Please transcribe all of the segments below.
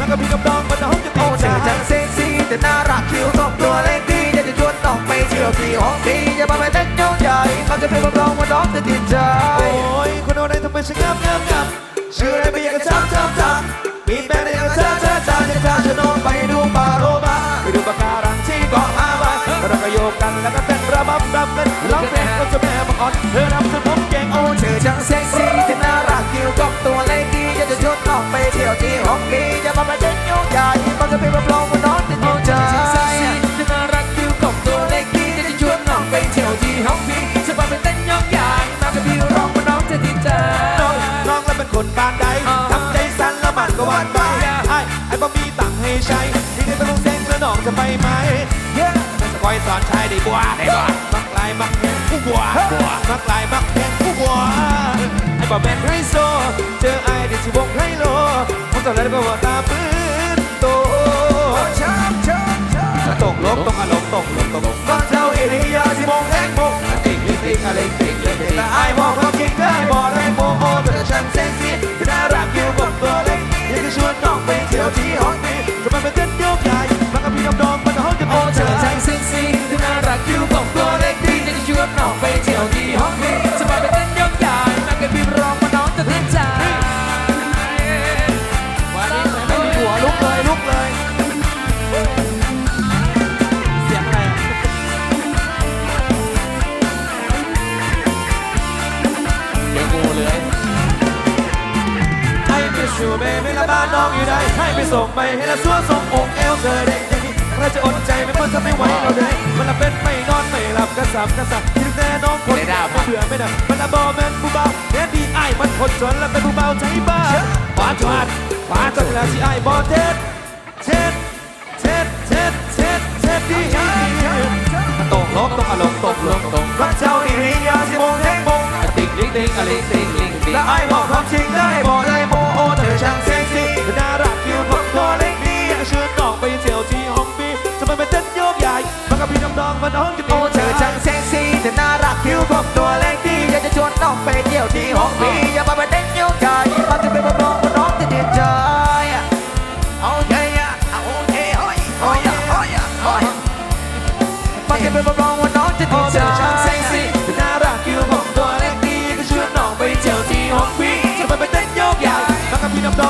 แล้วก็มีน้องมาน้องจะโตเธอจังเซ็กซี่แต่น่ารักคิ้วทรตัวเล็กดีอยากจะชวนน้องไปเที่ยวที่ห้องดีอย่ามาไปเต้นเย้ใหญ่เขาจะเป็นรับรองว่าน้องจะติดใจโอ้ยคนอะไรทำไมฉันงามงามงาบเชื่อได้ไม่อยากจะจำจำจำมีแฟนแต่อยากจะเจอเจอเจอจะพาฉันนอนไปดูปลาโรมาไปดูปะการังที่เกาะฮาวายเราก็โยกกันแล้วก็เต้นระบำรำกันล้วเพลงก็จะแม่มาอ่อนเธอรับเธอ ยวที่ห้องนี้อย่ามาประเด็นยุ่งใหญ่มันก็เป็นแบบลงมานอนติดหัวใจจะนรักฟิวกบตัวเล็กดีจะชวนน้องไปเที่ยวที่ห้องนี้สบายไปเต้นยงยางน้ำกับปร้องมาน้องจะติดใจน้องน้องแล้วเป็นคนบ้านใดทำใจสั้นล้มันก็วานไปไอ้ไอ้บ่มีตังให้ใช้ที่นี่ต้องเซ็งแลน้องจะไปไหมเย้สกอยสอนชายได้บัวได้บัวมักลายมักเพลงผู้บัวมักลายมักเพลงผู้บัว บ่แม่นไฮโซ เจอไอ้ได้สิบงไฮโลผมตอนแรกก็ว่าตาปื้นโตตกลงตกอารมณ์ตกลงตกบ้านเจ้าเอริยาสิบงแทงบกติกลิกติกอะไรติเลิกแต่อายบอกเขามจริงได้บอก องอยู่ไดให้ไปส่งไปให้ละซัวส่งอกเอวเธอได้ยังใครจะอดใจไม่พ้นจะไม่ไหวเราได้มันละเป็นไม่นอนไม่หลับกระสับกระสับคิดแต่น้องคนไม่เบื่อไม่ดับมันละบอแมนผู้เบาแน่ดีไอ้มันคนจนละเป็นผู้เบาใจบ้าขวาจวดขวาจนแล้วที่ไอ้บอเท็ดเท็ดเท็ดเท็ดเท็ดเท็ดดีตกลบตกอารมณ์ตกลงตกรักเจ้าอีริยาสิมงเทงมงติ๊กติ๊กติ๊กอลิติ๊กติ๊กแล้วไอ้บอกความจริงได้บอกได้โมโอเธอช่าง ว่าน้องจะโอ้เธอช่างเซ็กซี่แต่น่ารักคิวผมตัวเล็กดีอยากจะชวนน้องไปเที่ยวที่ห้องพี่อย่ามาประเด็นเยี่ยวใจมาจะเป็นน้องว่าน้องจะเดือดใจเอาใเอาใจโอ้ยโอ้ยโอ้ยโอ้ยมาจะเป็นน้องว่าน้องจะเดือดใจช่างเซ็กซี่เธอน่ารักคิวผมตัวเล็กดีอยากจะชวนน้องไปเที่ยวที่ห้องพี่จะมาปไปเต้นเยี่ยวใจมากับพี่น้อง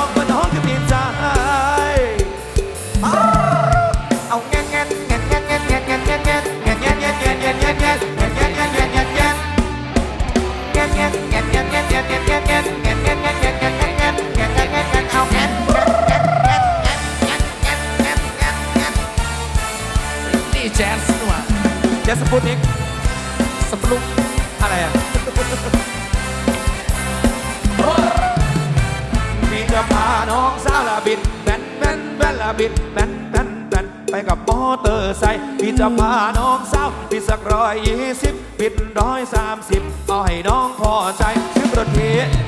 เจสปุตนิกสปลุกอะไรอะพี่จะพาน้องสาวละบินแบนแบนแบนละบินแบนแบนแบนไปกับมอเตอร์ไซค์พี่จะพาน้องสาวบินสักร้อยยี่สิบบินร้อยสามสิบเอาให้น้องพอใจซื้อรถเม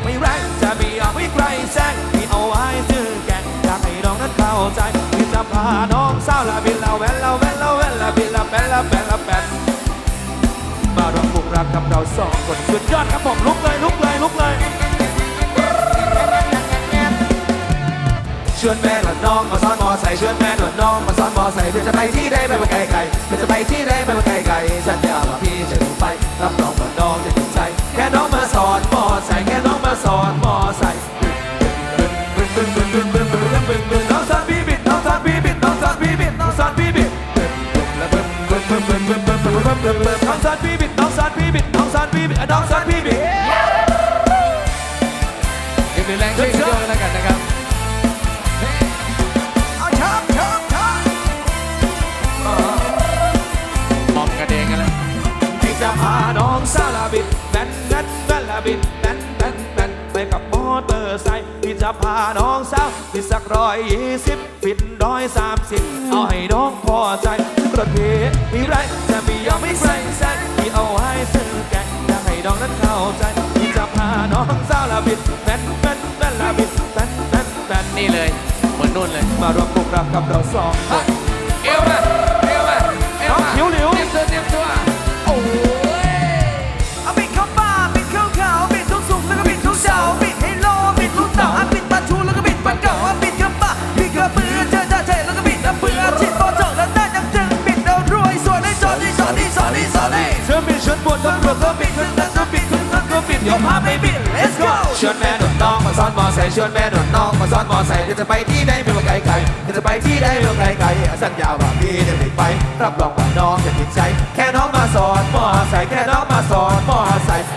ไม่แรงจะมีเอาไม่ใครแซงพี่เอาไว้ซื้อแกงอยากให้น้องนั้นเข้าใจพี่จะพาน้องสาวละบิน เราสองคนสุดยอดครับผมลุกเลยลุกเลยลุกเลย ชวนแม่และน้องมาซ้อนมอไซค์ชวนแม่และน้องมาซ้อนมอไซค์เพื่อจะไปที่ใดไปมาไกลไกลเพื่อจะไปที่ใดไปมาไกลไกลสัญญาว่าพี่จะดูไปรับรองว่าน้องจะถูกใจแค่น้องมาสอนมอไซค์แค่น้องมาสอนมอไซค์น้องสอนพี่บิดน้องสอนพี่บิดน้องสอนพี่บิดน้องสอนพี่บิดน้องซานพี่บิดน้องซานพี่บิด องซานพี่บิดน้องซานพี่บิดเดี๋ยวเป็นแรงช่วยกันด้วยแล้วกันนะครับเอาชอบชอบชอบมอมกระเดงกันแล้วพี่จะพาน้องสาวลาบิดแบนแบนแบนลาบิดแบนแบนแบนไปกับมอเตอร์ไซค์พี่จะพาน้องสาวบิดสักร้อยยี่สิบบิดร้อยสามสิบเอาให้น้องพอใจถึงรถเมล์มีไร บิดแบนแบนแบนลาบิดแบนแบนแบนนี่เลยเหมือนนู่นเลยมารวมกลุ่มรับกับเราสองคน เอวมาเอวมาเอวมาน้องหิวหลิว เตรียมตัวเตรียมตัวโอ้ยเอาบิดเข้าป่าบิดเข้าเขาบิดทุกสุกแล้วก็บิดทุกเสาร์บิดให้โลบิดทุกเต่าบิดปลาทูแล้วก็บิดปลาเก๋าบิดเข้าป่าบิดกระเบือเจอจ่าเจแล้วก็บิดกระเบือชิดโปเจอแล้วได้น้ำจึงบิดเอารวยสวยได้จอดีจอดีจอดีจอดี เธอบิดฉันปวดตำรวจเธอบิดฉันนั้นเธอบิดฉันนั้นเธอบิดยอมพาไม่บิด ชวนแม่หนุนน้องมาซ้อนมอไซค์ชวนแม่หนุนน้องมาซ้อนมอไซค์เดี๋ยวจะไปที่ใดไม่ว่าไกลไกลเดี๋ยวจะไปที่ใดไม่ว่าไกลไกลสัญญาว่าพี่จะไม่ไป รับรองว่าน้องจะติดใจ แค่น้องมาสอนมอไซค์แค่น้องมาสอนมอไซค์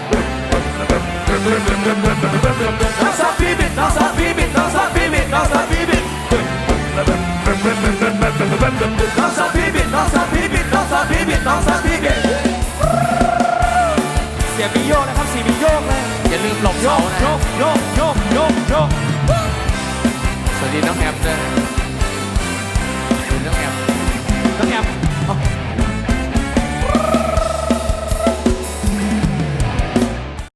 น้องสาวพี่บินน้องสาวพี่บินน้องสาวพี่บินน้องสาวพี่บินน้องสาว 有有有有